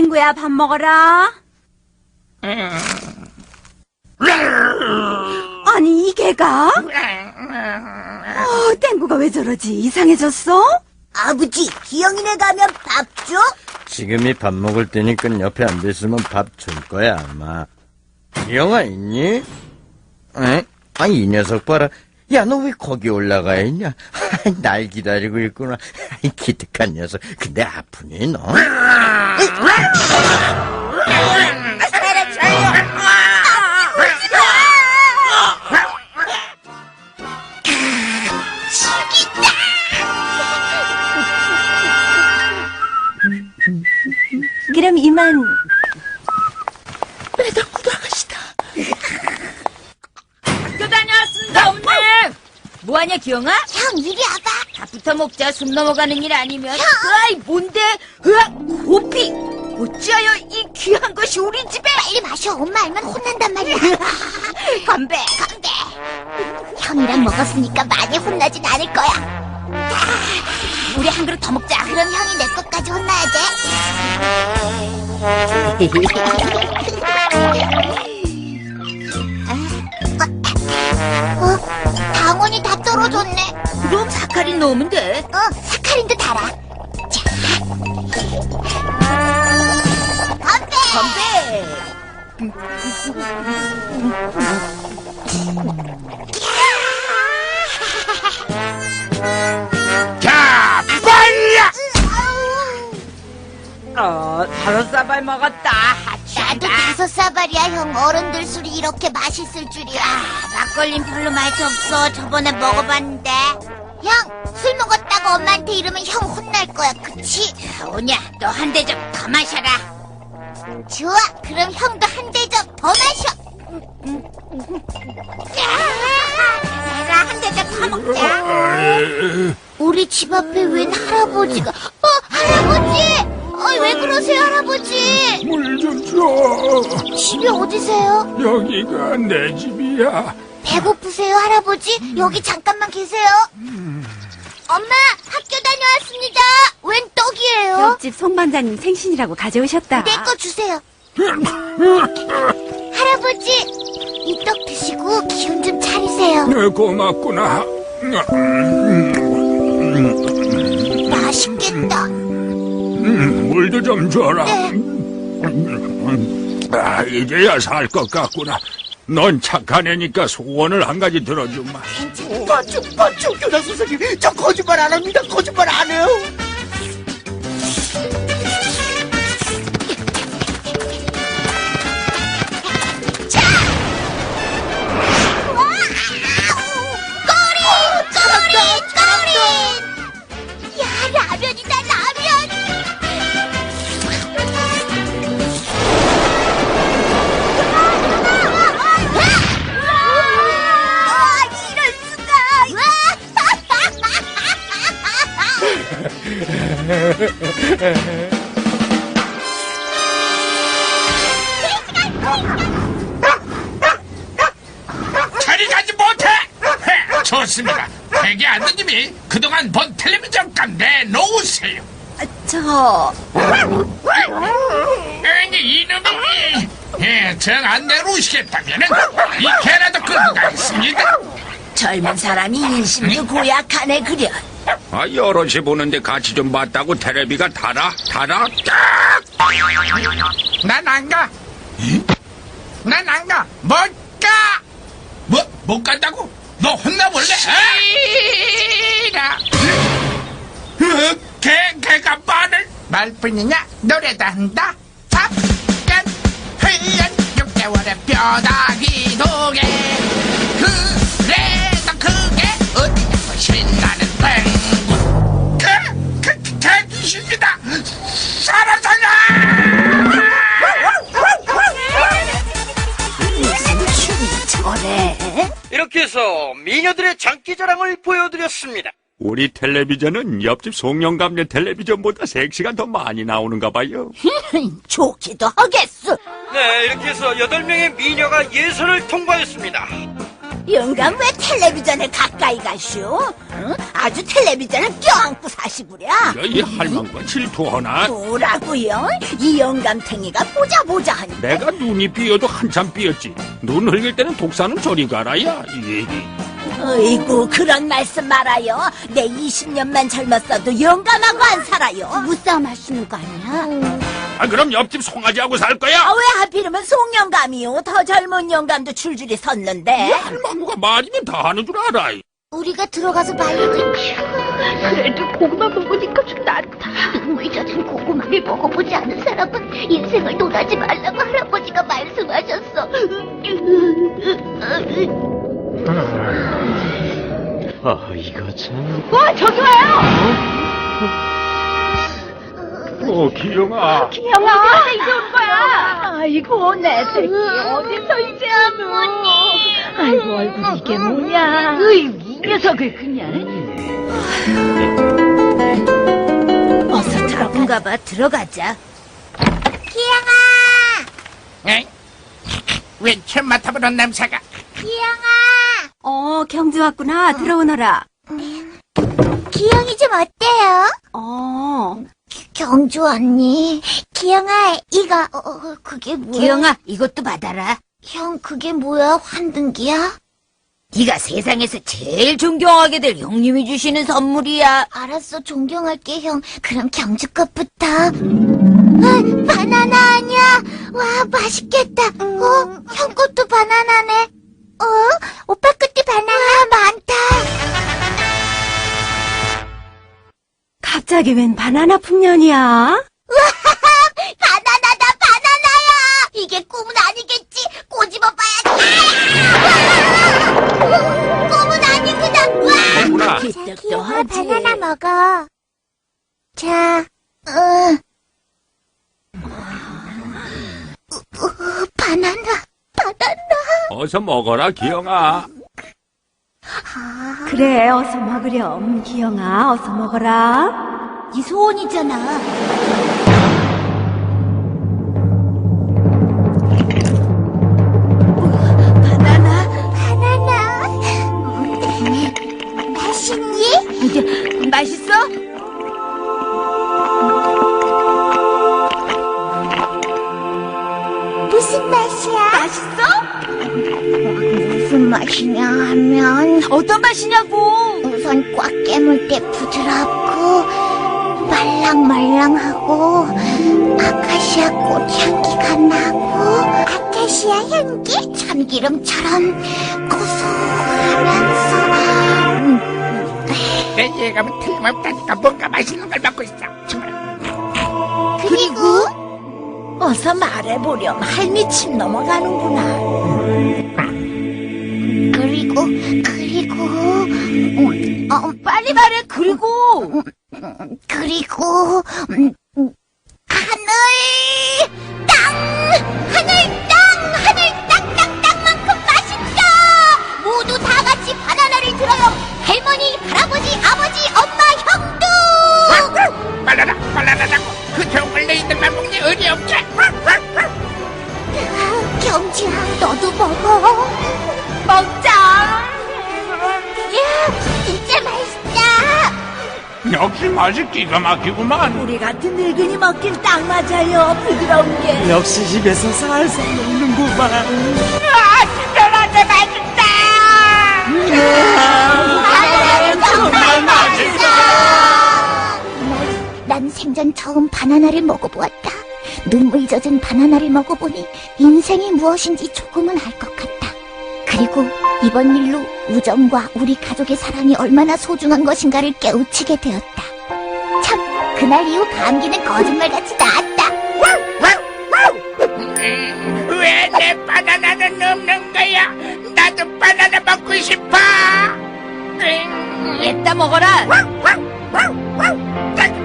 땡구야, 밥 먹어라. 아니, 이 개가? 어, 땡구가 왜 저러지? 이상해졌어? 아버지, 기영이네 가면 밥 줘? 지금이 밥 먹을 때니까 옆에 앉아 있으면 밥 줄 거야, 아마. 기영아, 있니? 에? 아, 이 녀석 봐라. 야, 너 왜 거기 올라가 있냐? 날 기다리고 있구나. 이 기특한 녀석. 근데 아프니, 너? 그럼 이만. 학교 다녀왔습니다, 어머님! 뭐하냐, 기영아? 형, 이리 와봐. 밥부터 먹자, 숨 넘어가는 일 아니면. 아이, 뭔데? 으악, 고피! 어찌하여 이 귀한 것이 우리 집에! 빨리 마셔. 엄마 알면 혼난단 말이야. 건배! 건배. 형이랑 먹었으니까 많이 혼나진 않을 거야. 우리 한 그릇 더 먹자. 그럼 형이 내 것까지 혼나야 돼. 넣으면 돼. 어, 사카린도 달아. 자. 건배! 건배! 자, 빨리! 어, 다섯 사발 먹었다. 나도 다섯 사발이야, 형. 어른들 술이 이렇게 맛있을 줄이야. 막걸린 별로 맛이 없어. 저번에 먹어봤는데. 형, 술 먹었다고 엄마한테 이러면 형 혼날 거야, 그치? 오냐, 너 한 대접 더 마셔라. 좋아, 그럼 형도 한 대접 더 마셔. 내가 한 대접 더 먹자. 우리 집 앞에 웬 할아버지가? 어, 할아버지! 어, 왜 그러세요, 할아버지? 물 좀 줘. 집이 어디세요? 여기가 내 집이야. 배고프세요, 할아버지? 여기 잠깐만 계세요. 엄마, 학교 다녀왔습니다. 웬 떡이에요? 옆집 송반장님 생신이라고 가져오셨다. 내 거 주세요. 할아버지, 이 떡 드시고 기운 좀 차리세요. 네, 고맙구나. 맛있겠다. 음, 물도 좀 줘라. 네. 아, 이제야 살 것 같구나. 넌 착한 애니까 소원을 한 가지 들어주마. 맞죠, 맞죠, 교장 선생님. 저 거짓말 안 합니다. 거짓말 안 해요. 자리 가지 못해! 헤, 좋습니다. 회계 아드님이 그동안 본 텔레비전 값 내놓으세요. 저, 아니, 이놈이, 예, 정안 내놓으시겠다면은, 이 개라도 끌고 가겠습니다. 젊은 사람이 인심도 고약하네, 그려. 아, 여럿이 보는데 같이 좀 봤다고 테레비가 달아? 달아? 딱! 난안 가. 난 안 가. 못 가! 뭐, 못 간다고? 너 혼나볼래? 시라! 개, 개가 말을 말뿐이냐? 노래도 한다? 밥간 흘연 6개월의 뼈다귀 도개 보여드렸습니다. 우리 텔레비전은 옆집 송영감네 텔레비전보다 섹시가 더 많이 나오는가 봐요 좋기도 하겠어. 네, 이렇게 해서 8명의 미녀가 예선을 통과했습니다. 영감 왜 텔레비전에 가까이 가시오? 응? 아주 텔레비전을 껴안고 사시구려. 이 할망과 질투하나? 뭐라고요? 이 영감탱이가 보자 보자 하니. 내가 눈이 삐어도 한참 삐었지. 눈 흘릴 때는 독사는 저리 가라야. 이. 어이구 그런 말씀 말아요. 내 20년만 젊었어도 영감하고 안 살아요. 부부싸움 하시는 거 아니야? 아 그럼 옆집 송아지하고 살 거야? 아, 왜 하필이면 송영감이요? 더 젊은 영감도 줄줄이 섰는데. 할망구가 말이면 다 하는 줄 알아. 우리가 들어가서 말려도 그래도 고구마 먹으니까 좀 낫다. 눈물 젖은 고구마를 먹어보지 않은 사람은 인생을 논하지 말라고 할아버지가 말씀하셨어. 아, 이거 참. 어 기영아. 영아, 이제 온 거야. 아이고, 내 새끼, 어디서 이제 하노? 아이고, 얼굴 이게 뭐냐? 으이, 이 녀석을 그냥. 어서 들어가 봐, 들어가자. 기영아! 왠처 맡아보는 냄새가. 기영아! 어, 경주 왔구나. 들어오너라. 기영이 좀 어때요? 어, 경주 언니, 기영아, 이거, 어, 어, 그게 뭐야? 기영아, 이것도 받아라. 형, 그게 뭐야? 환등기야? 네가 세상에서 제일 존경하게 될 형님이 주시는 선물이야. 알았어, 존경할게, 형. 그럼 경주 것부터. 아, 바나나 아니야? 와, 맛있겠다. 어, 형 것도 바나나네. 어, 오빠 바나나. 와, 많다. 갑자기 웬 바나나 풍년이야? 바나나다, 바나나야! 이게 꿈은 아니겠지? 꼬집어 봐야지. 아! 꿈은 아니구나. 와! 뭐구나. 기특도 하지. 먹어. 자, 어. 어, 어, 바나나, 바나나. 어서 먹어라 기영아. 그래, 어서 먹으렴. 기영아, 어서 먹어라. 이 소원이잖아. 바나나, 바나나. 음, 맛있니? 맛있어? 무슨 맛이냐 하면 어떤 맛이냐고. 우선 꽉 깨물 때 부드럽고 말랑말랑하고 아카시아 꽃 향기가 나고 아카시아 향기 참기름처럼 고소하면서 음, 내 예감은 틀림없다니까 뭔가 맛있는 걸 먹고 있어. 정말. 그리고 어서 말해보렴. 할미 침 넘어가는구나. 그리고 그리고 음, 어, 빨리 말해. 그리고 그리고 음, 음, 하늘 땅 하늘 땅 하늘 땅 땅 땅만큼 맛있다 모두 다 같이 바나나를 들어요 할머니 할아버지 아버지 엄마 형도 빨라라 빨라라라고. 그 좋은 레이들만 먹니 의리 없게. 경주야 너도 먹어 역시 맛이 기가 막히구만. 우리 같은 늙은이 먹긴 딱 맞아요. 부드러운 게. 역시 입에서 살살 녹는구만. 바나나는 정말 맛있어 난 생전 처음 바나나를 먹어보았다 눈물 젖은 바나나를 먹어보니 인생이 무엇인지 조금은 알 것 같다 그리고 이번 일로 우정과 우리 가족의 사랑이 얼마나 소중한 것인가를 깨우치게 되었다 참 그날 이후 감기는 거짓말같이 나았다 왜 내 바나나는 없는 거야? 나도 바나나 먹고 싶어. 이따 먹어라. 응.